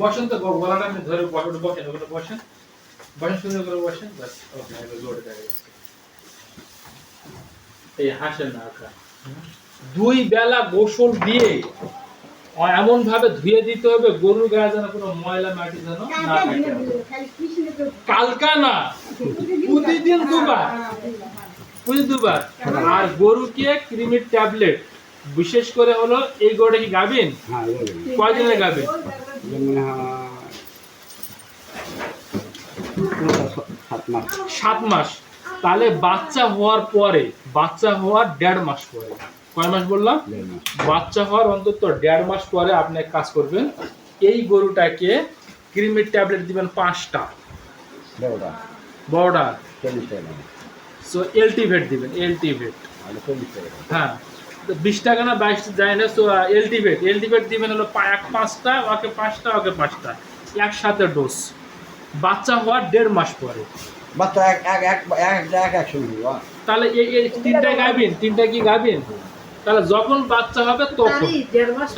বসেন তো গলাটা আমি ধরে বসেন বসেন ওখানে বসেন। বসেন সুন্দর করে বসেন ব্যাস ওকে দেখা এই হাসেন না ওটা। দুই বেলা গোসল দিয়ে এমন ভাবে ধুয়ে দিতে হবে গরুর গায়ে যেন কোনো ময়লা মাটি যেন না থাকে। কালকা না প্রতিদিন দুবার। প্রতিদিন দুবার? আর গরুকে ক্রিমির ট্যাবলেট? বিশেষ করে হলো এই গরুটা কি গাবেন কয়দিনে গাবেন সাত মাস। তাহলে বাচ্চা হওয়ার পরে বাচ্চা হওয়ার দেড় মাস পরে। কয় মাস বললাম? বাচ্চা হওয়ার অন্তত দেড় মাস পরে আপনি এক কাজ করবেন এই গরুটাকে ক্রিমির ট্যাবলেট দিবেন পাঁচটা। বড়টা। দাম সো এলটিভেট দিবেন এলটিভেট হ্যাঁ তো বিশ টাকা না বাইশ যায় না সো এলটিভেট এলটিভেট দিবেন হলো এক পাঁচটা ওকে পাঁচটা ওকে পাঁচটা একসাথে ডোজ বাচ্চা হওয়ার দেড় মাস পরে। বাচ্চা এক এক এক এক এক তাহলে এই এই তিনটা গাবেন তিনটা কি গাবেন তাহলে যখন বাচ্চা হবে তখন।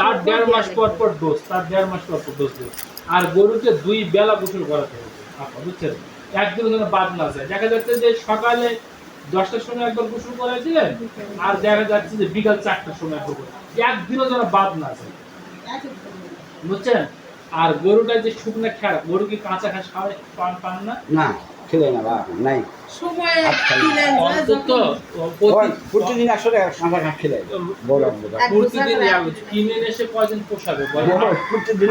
তার দেড় মাস পর পর ডোজ তার দেড় মাস পর পর ডোজ দেবে। আর গরুকে দুই বেলা গোসল করাতে হবে। বুঝছেন? একদিন যেন বাদ না যায়। দেখা যাচ্ছে যে সকালে দশটার সময় একবার গোসল করে দিলেন আর দেখা যাচ্ছে যে বিকাল চারটার সময় একবার একদিনও যেন বাদ না যায়। বুঝছেন? আর গরুটা যে শুকনো খেয়া গরু কি কাঁচা ঘাস খাওয়ায়? পান পান না? না খেলে না নাই। প্রতিদিন একশো টাকা কাঁচা ঘাস খেলে। বড় বড়। প্রতিদিন কিনে এসে কয়দিন পোষাবে? প্রতিদিন